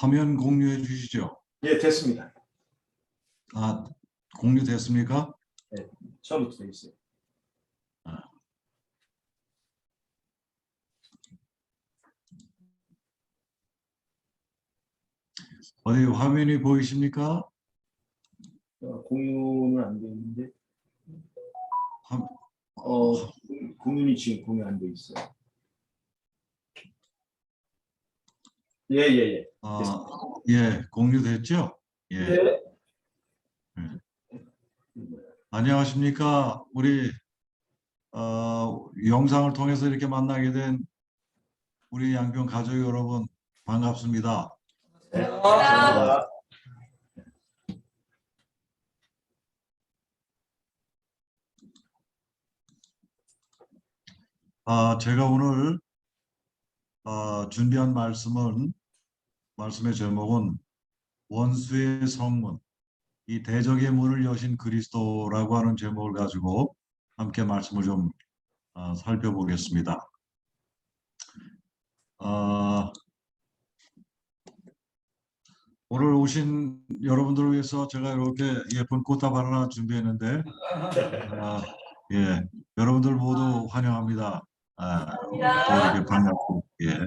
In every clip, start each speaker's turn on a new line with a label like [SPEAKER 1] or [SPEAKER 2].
[SPEAKER 1] 화면 공유해 주시죠.
[SPEAKER 2] 예, 됐습니다.
[SPEAKER 1] 아, 공유됐습니까?
[SPEAKER 2] 처음부터 돼 있어요.
[SPEAKER 1] 어디 화면이 보이십니까?
[SPEAKER 2] 어, 공유는 안 돼 있는데,
[SPEAKER 1] 화-
[SPEAKER 2] 어, 공유이 지금 공유 안 돼 있어요. 예, 예, 예.
[SPEAKER 1] 아, 예, 공유됐죠? 예.
[SPEAKER 2] 네.
[SPEAKER 1] 안녕하십니까? 우리 어, 영상을 통해서 이렇게 만나게 된 우리 양평 가족 여러분 반갑습니다.
[SPEAKER 2] 네.
[SPEAKER 3] 감사합니다.
[SPEAKER 1] 아, 제가 오늘 어, 준비한 말씀은 말씀의 제목은 원수의 성문, 이 대적의 문을 여신 그리스도라고 하는 제목을 가지고 함께 말씀을 좀 어, 살펴보겠습니다. 아, 오늘 오신 여러분들을 위해서 제가 이렇게 예쁜 꽃다발 하나 준비했는데, 아, 예, 여러분들 모두 환영합니다. 아, 이렇게 반갑고, 예.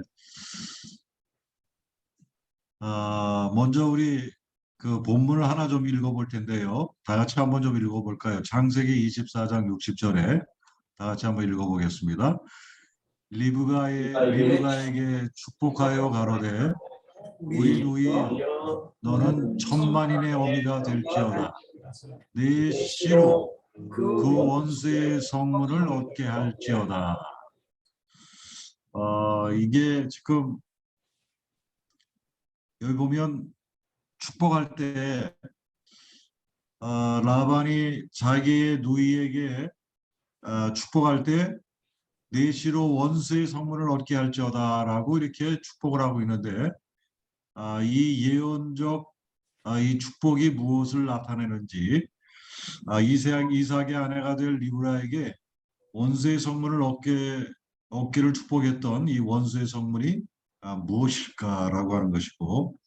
[SPEAKER 1] 아, 먼저 우리 그 본문을 하나 좀 읽어볼 텐데요. 다 같이 한번 좀 읽어볼까요? 창세기 24장 60절에 다 같이 한번 읽어보겠습니다. 리브가의, 리브가에게 축복하여 가로되 우리 누이 너는 천만인의 어미가 될지어다. 네 씨로 그 원수의 성문을 얻게 할지어다. 어, 이게 지금 여기 보면 축복할 때 어, 라반이 자기의 누이에게 어, 축복할 때 내시로 원수의 성문을 얻게 할지어다라고 이렇게 축복을 하고 있는데 아, 이 예언적 아, 이 축복이 무엇을 나타내는지 아, 이삭 이삭의 아내가 될 리브라에게 원수의 성문을 얻게 얻기를 축복했던 이 원수의 성문이 아, 무엇일까라고 하는 것이고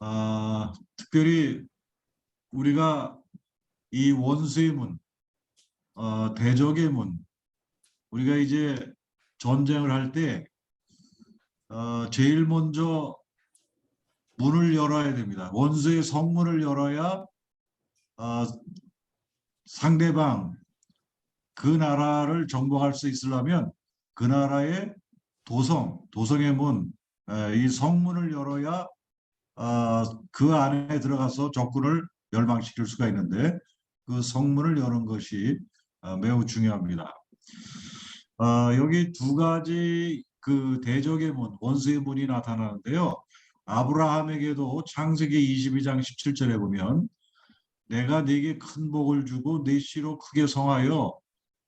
[SPEAKER 1] 아, 특별히 우리가 이 원수의 문, 어, 대적의 문, 우리가 이제 전쟁을 할때 어, 제일 먼저 문을 열어야 됩니다. 원수의 성문을 열어야 어, 상대방 그 나라를 정복할 수 있으려면 그 나라의 도성, 도성의 문, 에, 이 성문을 열어야 아, 그 안에 들어가서 적군을 멸망시킬 수가 있는데 그 성문을 여는 것이 아, 매우 중요합니다. 아, 여기 두 가지 그 대적의 문, 원수의 문이 나타나는데요. 아브라함에게도 창세기 22장 17절에 보면 내가 네게 큰 복을 주고 네 씨로 크게 성하여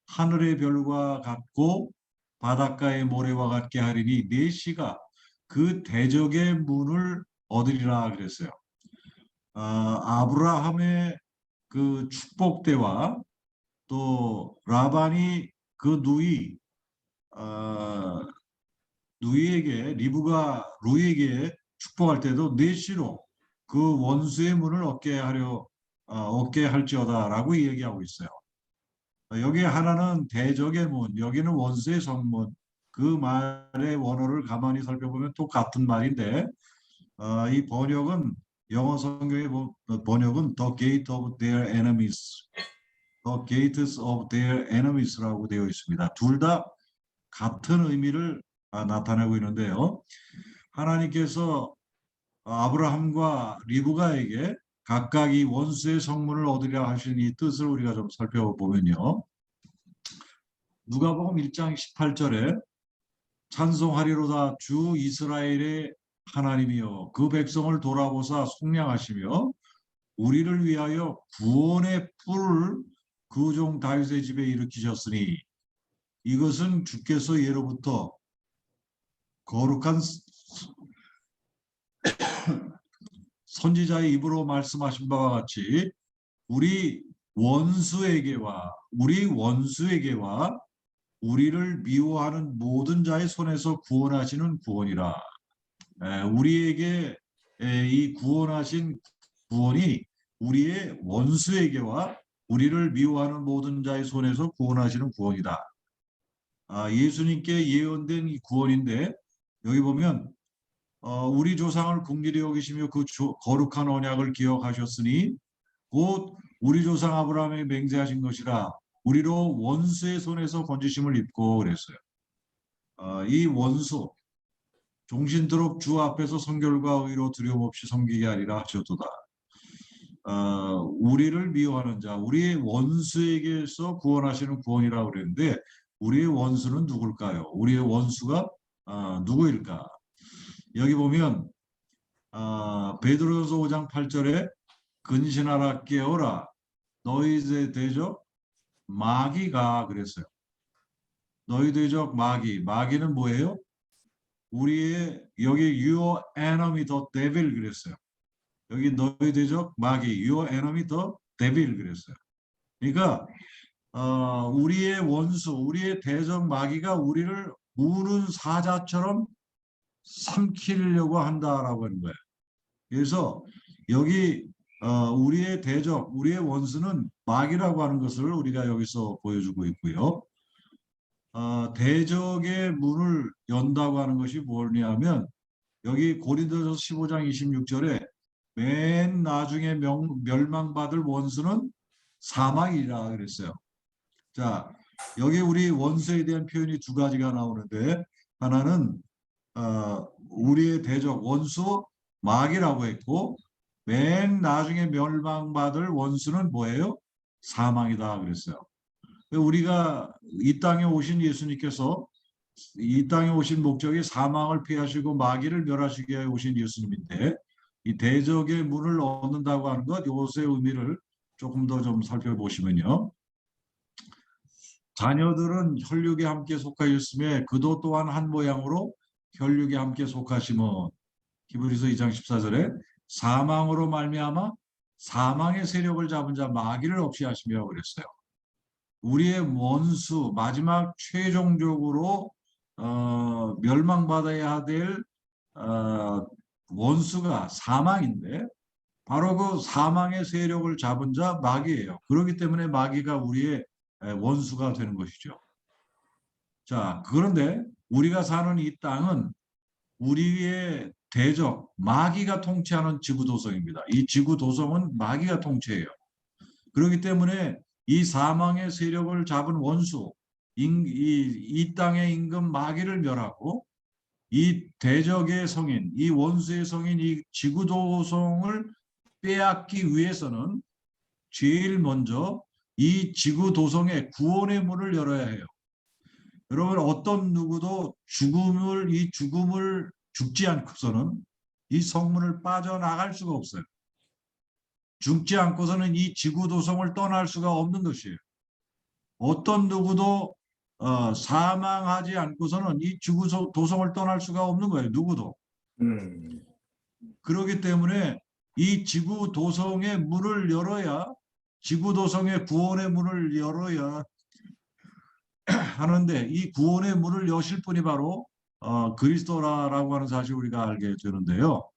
[SPEAKER 1] 하늘의 별과 같고 바닷가의 모래와 같게 하리니 네 씨가 그 대적의 문을 얻으리라 그랬어요. 아, 아브라함의 그 축복 때와 또 라반이 그 누이 아, 누이에게 리브가 루이에게 축복할 때도 내시로 그 원수의 문을 얻게 하려 어, 얻게 할지어다라고 얘기하고 있어요. 어, 여기 하나는 대적의 문, 여기는 원수의 성문. 그 말의 원어를 가만히 살펴보면 똑같은 말인데 어, 이 번역은 영어 성경의 번- 번역은 The Gate of Their Enemies, The Gates of Their Enemies라고 되어 있습니다. 둘 다 같은 의미를 아, 나타내고 있는데요. 하나님께서 아브라함과 리브가에게 각각 이 원수의 성문을 얻으려 하신 이 뜻을 우리가 좀 살펴보면요. 누가복음 1장 18절에 찬송하리로다 주 이스라엘의 하나님이여 그 백성을 돌아보사 속량하시며 우리를 위하여 구원의 뿔을 그 종 다윗의 집에 일으키셨으니 이것은 주께서 예로부터 거룩한 선지자의 입으로 말씀하신 바와 같이 우리 원수에게와 우리 원수에게와 우리를 미워하는 모든 자의 손에서 구원하시는 구원이라. 에, 우리에게 에, 이 구원하신 구원이 우리의 원수에게와 우리를 미워하는 모든 자의 손에서 구원하시는 구원이다. 아, 예수님께 예언된 이 구원인데 여기 보면 어, 우리 조상을 긍휼히 여기시며 그 조- 거룩한 언약을 기억하셨으니 곧 우리 조상 아브라함이 맹세하신 것이라 우리로 원수의 손에서 건지심을 입고 그랬어요. 어, 이 원수 종신토록 주 앞에서 성결과 의로 두려움 없이 섬기게 하리라 하셨도다. 어, 우리를 미워하는 자, 우리의 원수에게서 구원하시는 구원이라고 그랬는데 우리의 원수는 누굴까요? 우리의 원수가 아, 누구일까? 여기 보면 아, 베드로전서 5장 8절에 근신하라 깨어라 너희의 대적 마귀가 그랬어요. 너희 대적 마귀. 마귀는 뭐예요? 우리의 여기 your enemy the devil 그랬어요. 여기 너희 대적 마귀 your enemy the devil 그랬어요. 그러니까 어, 우리의 원수, 우리의 대적 마귀가 우리를 우는 사자처럼 삼키려고 한다라고 하는 거예요. 그래서 여기 어, 우리의 대적, 우리의 원수는 마귀라고 하는 것을 우리가 여기서 보여주고 있고요. 어, 대적의 문을 연다고 하는 것이 뭐냐면 여기 고린도서 15장 26절에 맨 나중에 명, 멸망받을 원수는 사망이라 그랬어요. 자, 여기 우리 원수에 대한 표현이 두 가지가 나오는데 하나는 어, 우리의 대적 원수 마귀라고 했고 맨 나중에 멸망받을 원수는 뭐예요? 사망이다 그랬어요. 우리가 이 땅에 오신 예수님께서 이 땅에 오신 목적이 사망을 피하시고 마귀를 멸하시기 위해 오신 예수님인데 이 대적의 문을 얻는다고 하는 것 이것의 의미를 조금 더 좀 살펴보시면요. 자녀들은 혈육에 함께 속하였으며 그도 또한 한 모양으로 혈육에 함께 속하심은 히브리서 2장 14절에 사망으로 말미암아 사망의 세력을 잡은 자 마귀를 없이 하시며 그랬어요. 우리의 원수 마지막 최종적으로 어, 멸망받아야 될 어, 원수가 사망인데 바로 그 사망의 세력을 잡은 자 마귀예요. 그렇기 때문에 마귀가 우리의 에, 원수가 되는 것이죠. 자, 그런데 우리가 사는 이 땅은 우리의 대적 마귀가 통치하는 지구 도성입니다. 이 지구 도성은 마귀가 통치해요. 그렇기 때문에 이 사망의 세력을 잡은 원수, 인- 이, 이 땅의 임금 마귀를 멸하고 이 대적의 성인, 이 원수의 성인, 이 지구 도성을 빼앗기 위해서는 제일 먼저 이 지구 도성에 구원의 문을 열어야 해요. 여러분 어떤 누구도 죽음을 이 죽음을 죽지 않고서는 이 성문을 빠져나갈 수가 없어요. 죽지 않고서는 이 지구 도성을 떠날 수가 없는 것이에요. 어떤 누구도 어, 사망하지 않고서는 이 지구 소- 도성을 떠날 수가 없는 거예요. 누구도.
[SPEAKER 2] 음.
[SPEAKER 1] 그렇기 때문에 이 지구 도성의 문을 열어야 지구 도성의 구원의 문을 열어야 하는데 이 구원의 문을 여실 분이 바로 어, 그리스도라라고 하는 사실 우리가 알게 되는데요.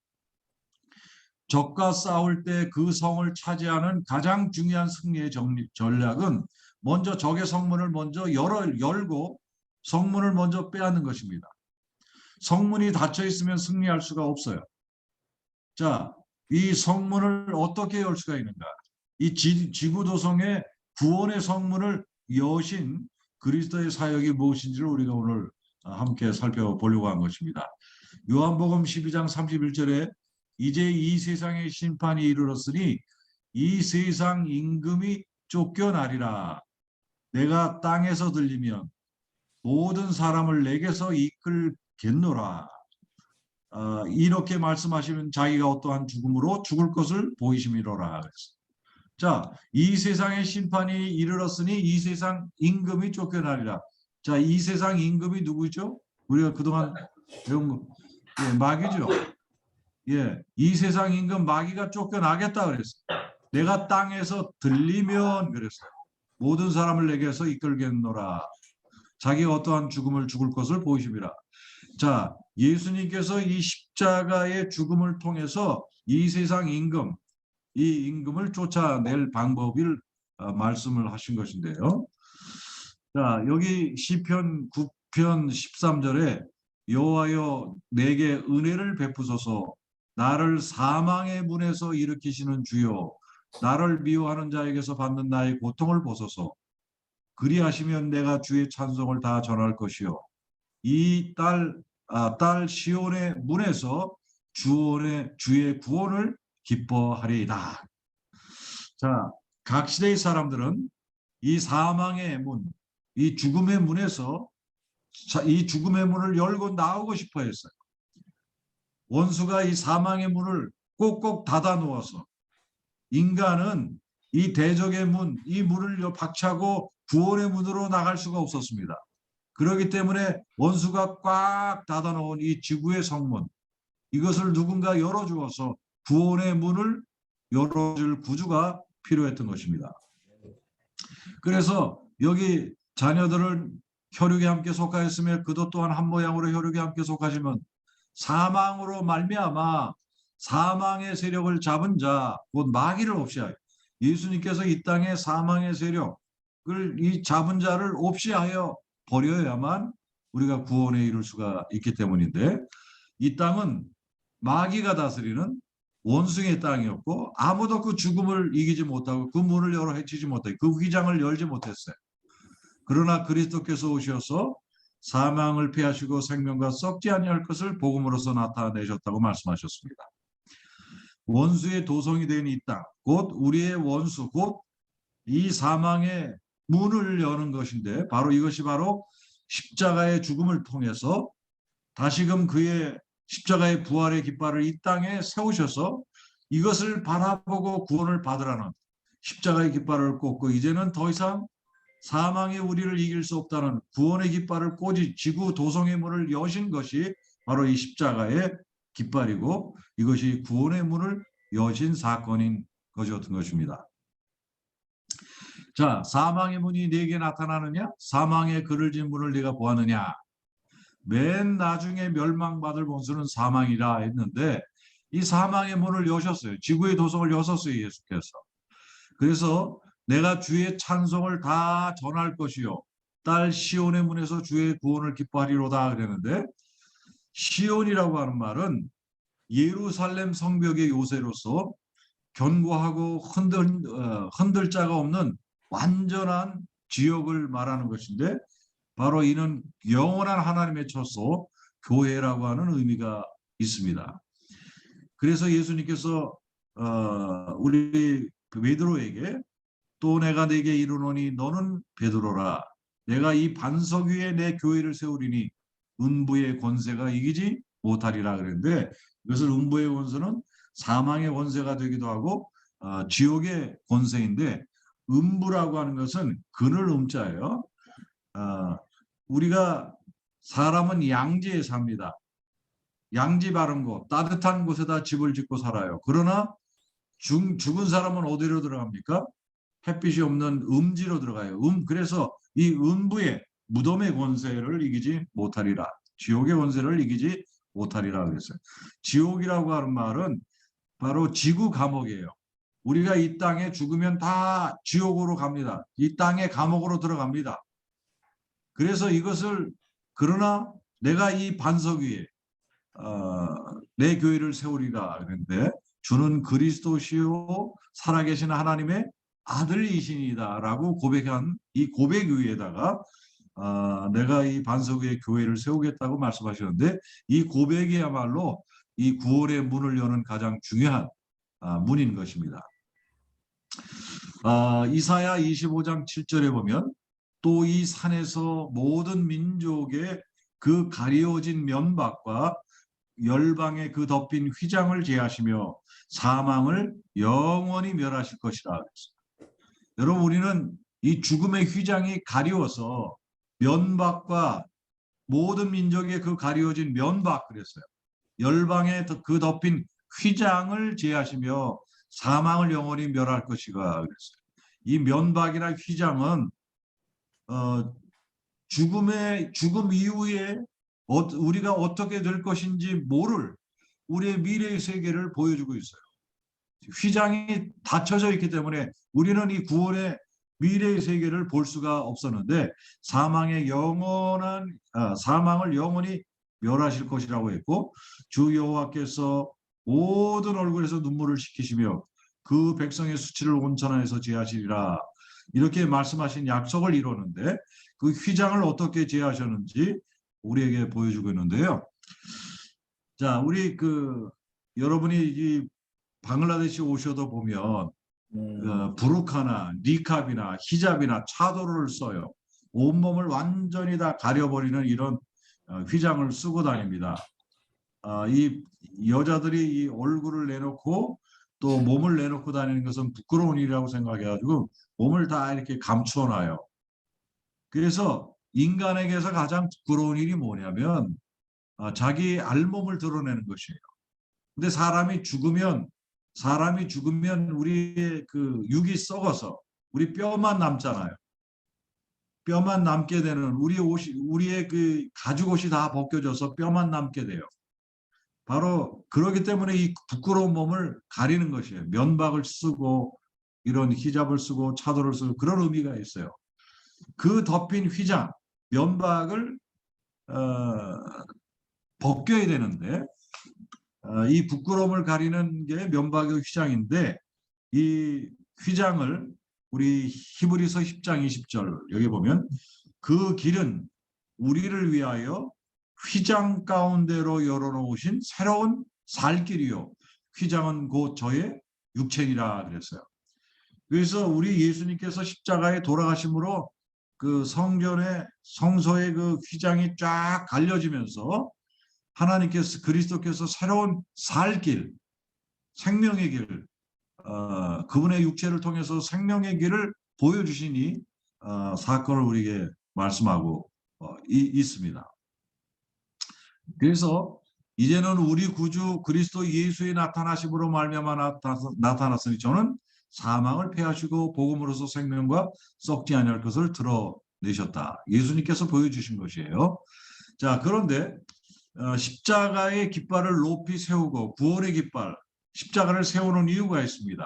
[SPEAKER 1] 적과 싸울 때 그 성을 차지하는 가장 중요한 승리의 정리, 전략은 먼저 적의 성문을 먼저 열어 열고 성문을 먼저 빼앗는 것입니다. 성문이 닫혀 있으면 승리할 수가 없어요. 자, 이 성문을 어떻게 열 수가 있는가? 이 지, 지구도성의 구원의 성문을 여신 그리스도의 사역이 무엇인지를 우리가 오늘 어, 함께 살펴보려고 한 것입니다. 요한복음 12장 31절에 이제 이 세상의 심판이 이르렀으니 이 세상 임금이 쫓겨나리라. 내가 땅에서 들리면 모든 사람을 내게서 이끌겠노라. 어, 이렇게 말씀하시면 자기가 어떠한 죽음으로 죽을 것을 보이심이로라. 그랬어요. 자, 이 세상의 심판이 이르렀으니 이 세상 임금이 쫓겨나리라. 자, 이 세상 임금이 누구죠? 우리가 그동안 배운 거, 예, 마귀죠. 예, 이 세상 임금 마귀가 쫓겨나겠다 그랬어요. 내가 땅에서 들리면 그랬어요. 모든 사람을 내게서 이끌겠노라. 자기가 어떠한 죽음을 죽을 것을 보이십니다. 자, 예수님께서 이 십자가의 죽음을 통해서 이 세상 임금, 이 임금을 쫓아낼 방법을 어, 말씀을 하신 것인데요. 자, 여기 시편 9편 13절에 여호와여 내게 은혜를 베푸소서. 나를 사망의 문에서 일으키시는 주여 나를 미워하는 자에게서 받는 나의 고통을 보소서. 그리하시면 내가 주의 찬송을 다 전할 것이요. 이딸 아, 딸 시온의 문에서 주원의 주의 구원을 기뻐하리이다. 자, 각 시대의 사람들은 이 사망의 문, 이 죽음의 문에서 자, 이 죽음의 문을 열고 나오고 싶어 했어요. 원수가 이 사망의 문을 꼭꼭 닫아 놓아서 인간은 이 대적의 문, 이 문을 여- 박차고 구원의 문으로 나갈 수가 없었습니다. 그렇기 때문에 원수가 꽉 닫아 놓은 이 지구의 성문, 이것을 누군가 열어주어서 구원의 문을 열어줄 구주가 필요했던 것입니다. 그래서 여기 자녀들을 혈육에 함께 속하였으며 그도 또한 한 모양으로 혈육에 함께 속하시면 사망으로 말미암아 사망의 세력을 잡은 자 곧 마귀를 없이 하여 예수님께서 이 땅에 사망의 세력을 이 잡은 자를 없이 하여 버려야만 우리가 구원에 이룰 수가 있기 때문인데 이 땅은 마귀가 다스리는 원숭이의 땅이었고 아무도 그 죽음을 이기지 못하고 그 문을 열어 해치지 못하고 그 휘장을 열지 못했어요. 그러나 그리스도께서 오셔서 사망을 피하시고 생명과 썩지 아니할 것을 복음으로서 나타내셨다고 말씀하셨습니다. 원수의 도성이 된 이 땅, 곧 우리의 원수, 곧 이 사망의 문을 여는 것인데 바로 이것이 바로 십자가의 죽음을 통해서 다시금 그의 십자가의 부활의 깃발을 이 땅에 세우셔서 이것을 바라보고 구원을 받으라는 십자가의 깃발을 꽂고 이제는 더 이상 사망의 우리를 이길 수 없다는 구원의 깃발을 꽂이 지구 도성의 문을 여신 것이 바로 이 십자가의 깃발이고 이것이 구원의 문을 여신 사건인 것이었던 것입니다. 자, 사망의 문이 네게 나타나느냐? 사망의 그를 진 문을 네가 보았느냐? 맨 나중에 멸망받을 원수는 사망이라 했는데 이 사망의 문을 여셨어요. 지구의 도성을 여셨어요, 예수께서. 그래서 내가 주의 찬송을 다 전할 것이요. 딸 시온의 문에서 주의 구원을 기뻐하리로다 그랬는데 시온이라고 하는 말은 예루살렘 성벽의 요새로서 견고하고 흔들, 어, 흔들 자가 없는 완전한 지역을 말하는 것인데 바로 이는 영원한 하나님의 처소 교회라고 하는 의미가 있습니다. 그래서 예수님께서 어, 우리 베드로에게 또 내가 내게 이르노니 너는 베드로라 내가 이 반석 위에 내 교회를 세우리니 음부의 권세가 이기지 못하리라 그랬는데 이것을 음부의 권세는 사망의 권세가 되기도 하고 어, 지옥의 권세인데 음부라고 하는 것은 그늘 음자예요. 어, 우리가 사람은 양지에 삽니다. 양지 바른 곳, 따뜻한 곳에다 집을 짓고 살아요. 그러나 죽, 죽은 사람은 어디로 들어갑니까? 햇빛이 없는 음지로 들어가요. 음 그래서 이 음부의 무덤의 권세를 이기지 못하리라. 지옥의 권세를 이기지 못하리라 그랬어요. 지옥이라고 하는 말은 바로 지구 감옥이에요. 우리가 이 땅에 죽으면 다 지옥으로 갑니다. 이 땅의 감옥으로 들어갑니다. 그래서 이것을 그러나 내가 이 반석 위에 어, 내 교회를 세우리라 그랬는데 주는 그리스도시요 살아계신 하나님의 아들이시니다라고 고백한 이 고백 위에다가 어, 내가 이 반석 위에 교회를 세우겠다고 말씀하셨는데 이 고백이야말로 이 구원의 문을 여는 가장 중요한 아, 문인 것입니다. 아, 이사야 25장 7절에 보면 또 이 산에서 모든 민족의 그 가리워진 면박과 열방의 그 덮인 휘장을 제하시며 사망을 영원히 멸하실 것이라 그랬어요. 여러분 우리는 이 죽음의 휘장이 가리워서 면박과 모든 민족의 그 가리워진 면박 그랬어요. 열방의 더- 그 덮인 휘장을 제하시며 사망을 영원히 멸할 것이가 그랬어요. 이 면박이나 휘장은 어, 죽음의 죽음 이후에 어- 우리가 어떻게 될 것인지 모를 우리의 미래의 세계를 보여주고 있어요. 휘장이 닫혀져 있기 때문에 우리는 이 구원의 미래의 세계를 볼 수가 없었는데 사망의 영원한 아, 사망을 영원히 멸하실 것이라고 했고 주 여호와께서 모든 얼굴에서 눈물을 식히시며 그 백성의 수치를 온천하에서 제하시리라 이렇게 말씀하신 약속을 이루는데 그 휘장을 어떻게 제하셨는지 우리에게 보여주고 있는데요. 자, 우리 그 여러분이 이 방글라데시 오셔도 보면
[SPEAKER 2] 음,
[SPEAKER 1] 어, 부르카나 니캅이나 히잡이나 차도를 써요. 온몸을 완전히 다 가려버리는 이런 어, 휘장을 쓰고 다닙니다. 아, 이 여자들이 이 얼굴을 내놓고 또 몸을 내놓고 다니는 것은 부끄러운 일이라고 생각해가지고 몸을 다 이렇게 감추어놔요. 그래서 인간에게서 가장 부끄러운 일이 뭐냐면 아, 자기 알몸을 드러내는 것이에요. 근데 사람이 죽으면 사람이 죽으면 우리의 그 육이 썩어서 우리 뼈만 남잖아요. 뼈만 남게 되는 우리 옷이 우리의 그 가죽 옷이 다 벗겨져서 뼈만 남게 돼요. 바로 그러기 때문에 이 부끄러운 몸을 가리는 것이에요. 면박을 쓰고 이런 히잡을 쓰고 차도를 쓰고 그런 의미가 있어요. 그 덮인 휘장, 면박을 어, 벗겨야 되는데 어, 이 부끄러움을 가리는 게 면박의 휘장인데 이 휘장을 우리 히브리서 10장 20절 여기 보면 그 길은 우리를 위하여 휘장 가운데로 열어놓으신 새로운 살 길이요 휘장은 곧 저의 육체니라 그랬어요. 그래서 우리 예수님께서 십자가에 돌아가심으로 그 성전의 성소의 그 휘장이 쫙 갈려지면서 하나님께서 그리스도께서 새로운 살 길, 생명의 길, 어, 그분의 육체를 통해서 생명의 길을 보여주시니 어, 사건을 우리에게 말씀하고 어, 이, 있습니다. 그래서 이제는 우리 구주 그리스도 예수의 나타나심으로 말미암아 나타- 나타났으니 저는 사망을 패하시고 복음으로서 생명과 썩지 아니할 것을 드러내셨다. 예수님께서 보여주신 것이에요. 자 그런데 어, 십자가의 깃발을 높이 세우고 구원의 깃발, 십자가를 세우는 이유가 있습니다.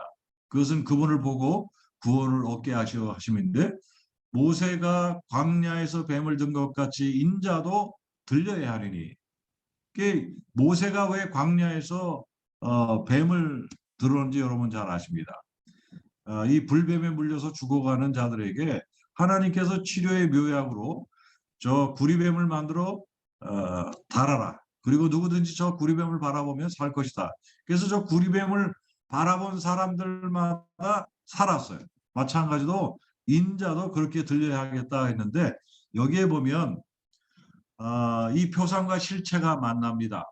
[SPEAKER 1] 그것은 그분을 보고 구원을 얻게 하시어 하심인데 모세가 광야에서 뱀을 든 것 같이 인자도 들려야 하리니 그 모세가 왜 광야에서 어, 뱀을 들었는지 여러분 잘 아십니다. 어, 이 불뱀에 물려서 죽어가는 자들에게 하나님께서 치료의 묘약으로 저 구리뱀을 만들어 어, 달아라. 그리고 누구든지 저 구리뱀을 바라보면 살 것이다. 그래서 저 구리뱀을 바라본 사람들마다 살았어요. 마찬가지로 인자도 그렇게 들려야겠다 했는데 여기에 보면 아, 이 표상과 실체가 만납니다.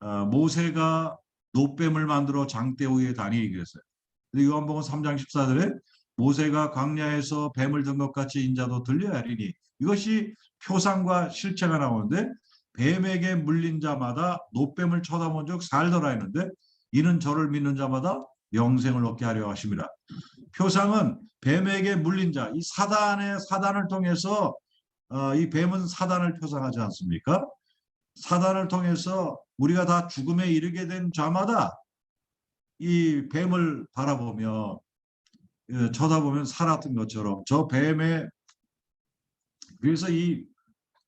[SPEAKER 1] 아, 모세가 노뱀을 만들어 장대 위에 다니게. 그리고 요한복음 3장 14절에 모세가 광야에서 뱀을 든 것 같이 인자도 들려야 하리니 이것이 표상과 실체가 나오는데 뱀에게 물린 자마다 노뱀을 쳐다본 적 살더라 했는데 이는 저를 믿는 자마다 영생을 얻게 하려 하심이라. 표상은 뱀에게 물린 자, 이 사단의 사단을 통해서 어, 이 뱀은 사단을 표상하지 않습니까? 사단을 통해서 우리가 다 죽음에 이르게 된 자마다 이 뱀을 바라보며 예, 쳐다보면 살았던 것처럼 저 뱀의 그래서 이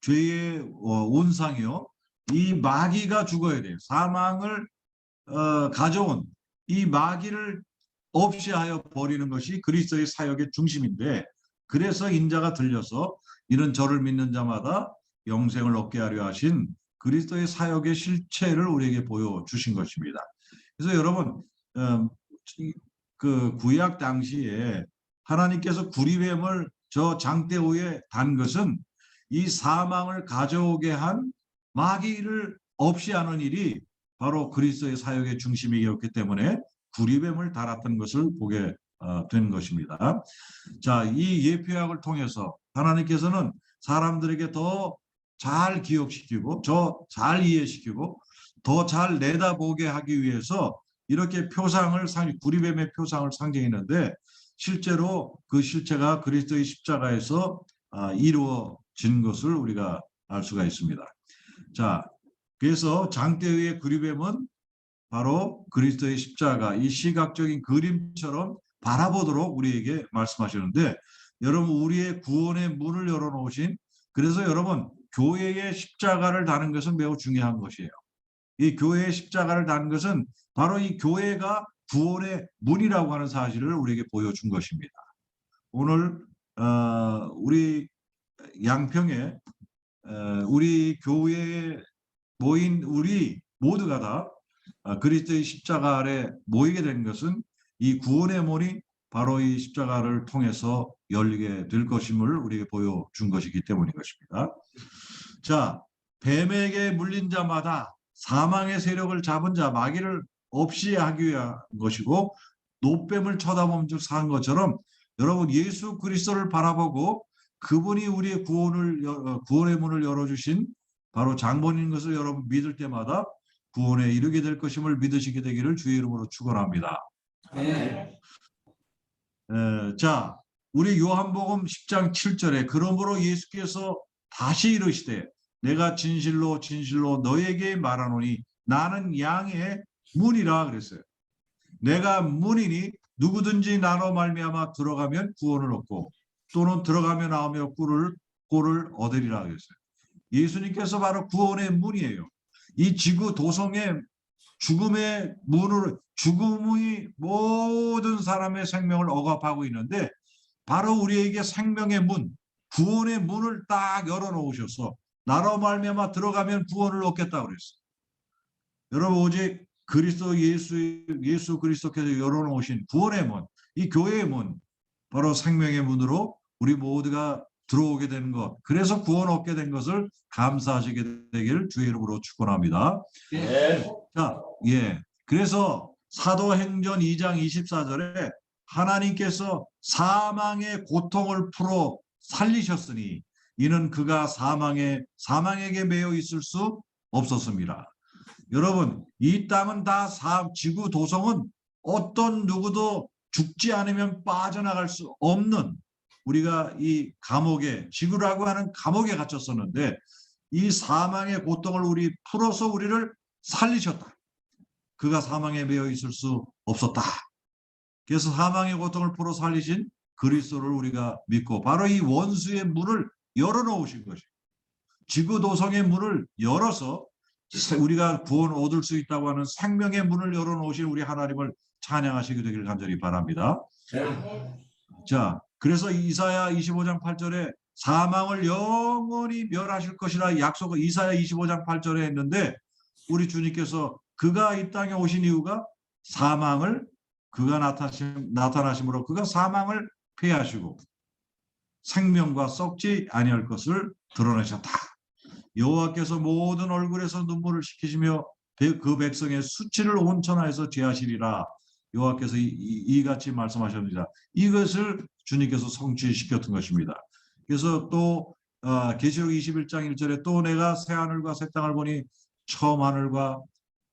[SPEAKER 1] 죄의 어, 온상이요 이 마귀가 죽어야 돼요 사망을 어, 가져온 이 마귀를 없이 하여 버리는 것이 그리스도의 사역의 중심인데 그래서 인자가 들려서 이는 저를 믿는 자마다 영생을 얻게 하려 하신 그리스도의 사역의 실체를 우리에게 보여주신 것입니다. 그래서 여러분 음, 이- 그 구약 당시에 하나님께서 구리뱀을 저 장대 위에 단 것은 이 사망을 가져오게 한 마귀를 없이 하는 일이 바로 그리스도의 사역의 중심이었기 때문에 구리뱀을 달았던 것을 보게 어, 된 것입니다. 자, 이 예표약을 통해서 하나님께서는 사람들에게 더 잘 기억시키고 저 잘 이해시키고 더 잘 내다보게 하기 위해서 이렇게 표상을 상 구리뱀의 표상을 상징했는데 실제로 그 실체가 그리스도의 십자가에서 아, 것을 우리가 알 수가 있습니다. 자, 그래서 장대의 그림뱀은 바로 그리스도의 십자가 이 시각적인 그림처럼 바라보도록 우리에게 말씀하시는데 여러분 우리의 구원의 문을 열어놓으신 그래서 여러분 교회의 십자가를 다는 것은 매우 중요한 것이에요. 이 교회의 십자가를 다는 것은 바로 이 교회가 구원의 문이라고 하는 사실을 우리에게 보여준 것입니다. 오늘 어, 우리 양평에 어, 우리 교회에 모인 우리 모두가 다 어, 그리스도의 십자가 아래 모이게 된 것은 이 구원의 문이 바로 이 십자가를 통해서 열리게 될 것임을 우리에게 보여준 것이기 때문인 것입니다. 자, 뱀에게 물린 자마다 사망의 세력을 잡은 자 마귀를 없이 하기 위한 것이고 노뱀을 쳐다보면 산 것처럼 여러분 예수 그리스도를 바라보고 그분이 우리의 구원을 여- 어, 구원의 문을 열어주신 바로 장본인 것을 여러분 믿을 때마다 구원에 이르게 될 것임을 믿으시게 되기를 주의 이름으로 축원합니다.
[SPEAKER 2] 네.
[SPEAKER 1] 에, 자, 우리 요한복음 10장 7절에 그러므로 예수께서 다시 이르시되 내가 진실로 진실로 너에게 말하노니 나는 양의 문이라 그랬어요. 내가 문이니 누구든지 나로 말미암아 들어가면 구원을 얻고 또는 들어가며 나오며 꿀을 꼴을 얻으리라 그랬어요. 예수님께서 바로 구원의 문이에요. 이 지구 도성의 죽음의 문으로 죽음의 모든 사람의 생명을 억압하고 있는데 바로 우리에게 생명의 문, 구원의 문을 딱 열어놓으셔서 나로 말미암아 들어가면 구원을 얻겠다 그랬어요. 여러분 오직 그리스도 예수 예수 그리스도께서 열어놓으신 구원의 문, 이 교회의 문, 바로 생명의 문으로 우리 모두가 들어오게 되는 것, 그래서 구원 얻게 된 것을 감사하시게 되기를 주의 이름으로 축원합니다.
[SPEAKER 2] 네.
[SPEAKER 1] 자, 예. 그래서 사도행전 2장 24절에 하나님께서 사망의 고통을 풀어 살리셨으니 이는 그가 사망에 사망에게 매여 있을 수 없었습니다. 여러분, 이 땅은 다 사, 지구 도성은 어떤 누구도 죽지 않으면 빠져나갈 수 없는 우리가 이 감옥에 지구라고 하는 감옥에 갇혔었는데 이 사망의 고통을 우리 풀어서 우리를 살리셨다. 그가 사망에 매여 있을 수 없었다. 그래서 사망의 고통을 풀어 살리신 그리스도를 우리가 믿고 바로 이 원수의 문을 열어놓으신 것이 지구 도성의 문을 열어서 우리가 구원 얻을 수 있다고 하는 생명의 문을 열어놓으신 우리 하나님을 찬양하시게 되기를 간절히 바랍니다. 자, 그래서 이사야 25장 8절에 사망을 영원히 멸하실 것이라 약속을 이사야 25장 8절에 했는데 우리 주님께서 그가 이 땅에 오신 이유가 사망을 그가 나타심, 나타나심으로 그가 사망을 폐하시고 생명과 썩지 아니할 것을 드러내셨다. 여호와께서 모든 얼굴에서 눈물을 식히시며 배- 그 백성의 수치를 온 천하여서 제하시리라. 여호와께서 이같이 말씀하셨습니다. 이것을 주님께서 성취시켰던 것입니다. 그래서 또 어, 계시록 21장 1절에 또 내가 새 하늘과 새 땅을 보니 처음 하늘과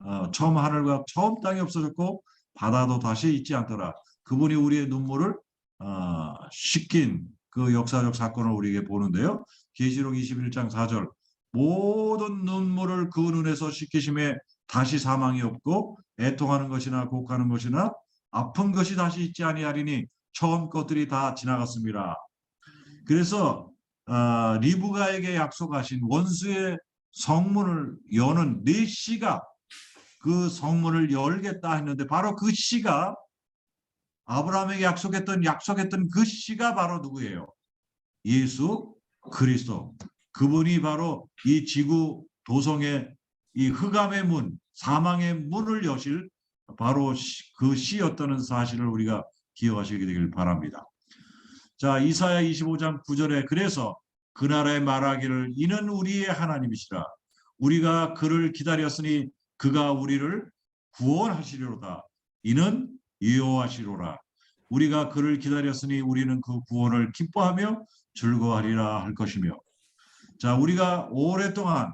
[SPEAKER 1] 어, 처음 하늘과 처음 땅이 없어졌고 바다도 다시 있지 않더라. 그분이 우리의 눈물을 어, 씻긴 그 역사적 사건을 우리에게 보는데요. 계시록 21장 4절 모든 눈물을 그 눈에서 씻기심에 다시 사망이 없고 애통하는 것이나 곡하는 것이나 아픈 것이 다시 있지 아니하리니 처음 것들이 다 지나갔습니다. 그래서 어, 리브가에게 약속하신 원수의 성문을 여는 네 씨가 그 성문을 열겠다 했는데 바로 그 씨가 아브라함에게 약속했던 약속했던 그 씨가 바로 누구예요? 예수 그리스도. 그분이 바로 이 지구 도성의 이 흑암의 문, 사망의 문을 여실 바로 시- 그 씨였다는 사실을 우리가 기억하시게 되길 바랍니다. 자, 이사야 25장 9절에 그래서 그 나라에 말하기를 이는 우리의 하나님이시라. 우리가 그를 기다렸으니 그가 우리를 구원하시리로다. 이는 여호와시로라. 우리가 그를 기다렸으니 우리는 그 구원을 기뻐하며 즐거워하리라 할 것이며. 자, 우리가 오랫동안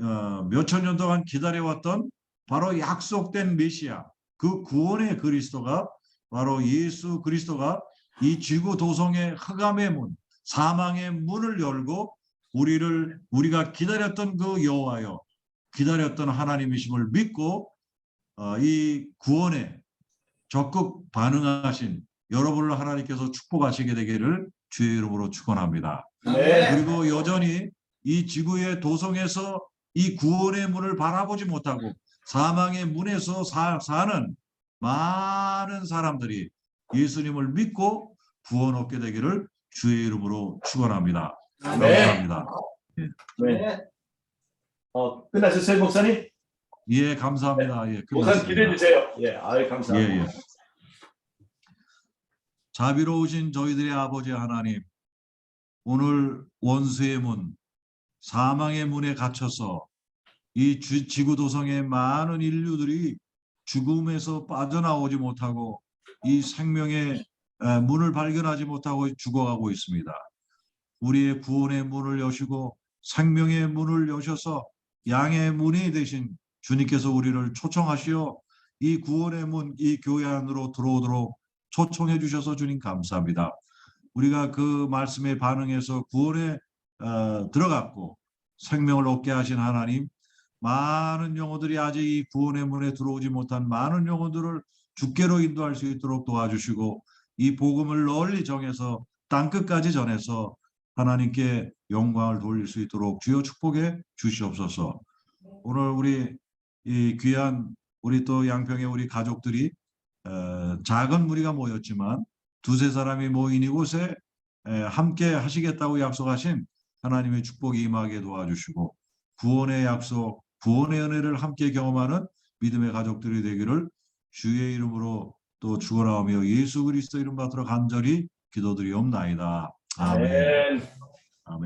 [SPEAKER 1] 어, 몇천 년 동안 기다려왔던 바로 약속된 메시아, 그 구원의 그리스도가 바로 예수 그리스도가 이 지구 도성의 흑암의 문, 사망의 문을 열고 우리를 우리가 기다렸던 그 여호와여 기다렸던 하나님이심을 믿고 어, 이 구원에 적극 반응하신 여러분을 하나님께서 축복하시게 되기를 주의 이름으로 축원합니다.
[SPEAKER 2] 네.
[SPEAKER 1] 그리고 여전히 이 지구의 도성에서 이 구원의 문을 바라보지 못하고 사망의 문에서 사, 사는 많은 사람들이 예수님을 믿고 구원 얻게 되기를 주의 이름으로 축원합니다.
[SPEAKER 2] 네.
[SPEAKER 1] 감사합니다.
[SPEAKER 2] 네. 어, 끝나셨어요, 목사님?
[SPEAKER 1] 예, 감사합니다. 예,
[SPEAKER 2] 목사님
[SPEAKER 1] 끝났습니다.
[SPEAKER 2] 기대해 주세요. 예, 아유
[SPEAKER 1] 예,
[SPEAKER 2] 감사합니다.
[SPEAKER 1] 예. 자비로우신 저희들의 아버지 하나님, 오늘 원수의 문, 사망의 문에 갇혀서 이 주- 지구도성의 많은 인류들이 죽음에서 빠져나오지 못하고 이 생명의 에, 문을 발견하지 못하고 죽어가고 있습니다. 우리의 구원의 문을 여시고 생명의 문을 여셔서 양의 문이 되신 주님께서 우리를 초청하시어 이 구원의 문, 이 교회 안으로 들어오도록 초청해 주셔서 주님 감사합니다. 우리가 그 말씀에 반응해서 구원에 어, 들어갔고 생명을 얻게 하신 하나님, 많은 영혼들이 아직 이 구원의 문에 들어오지 못한 많은 영혼들을 주께로 인도할 수 있도록 도와주시고 이 복음을 널리 정해서 땅 끝까지 전해서 하나님께 영광을 돌릴 수 있도록 주여 축복해 주시옵소서. 오늘 우리 이 귀한 우리 또 양평의 우리 가족들이 어, 작은 무리가 모였지만 두세 사람이 모인 이곳에 에, 함께 하시겠다고 약속하신 하나님의 축복이 임하게 도와주시고 구원의 약속, 구원의 은혜를 함께 경험하는 믿음의 가족들이 되기를 주의 이름으로 또 축원하며 예수 그리스도 이름 받들어 간절히 기도드리옵나이다. 아멘.
[SPEAKER 2] 아멘.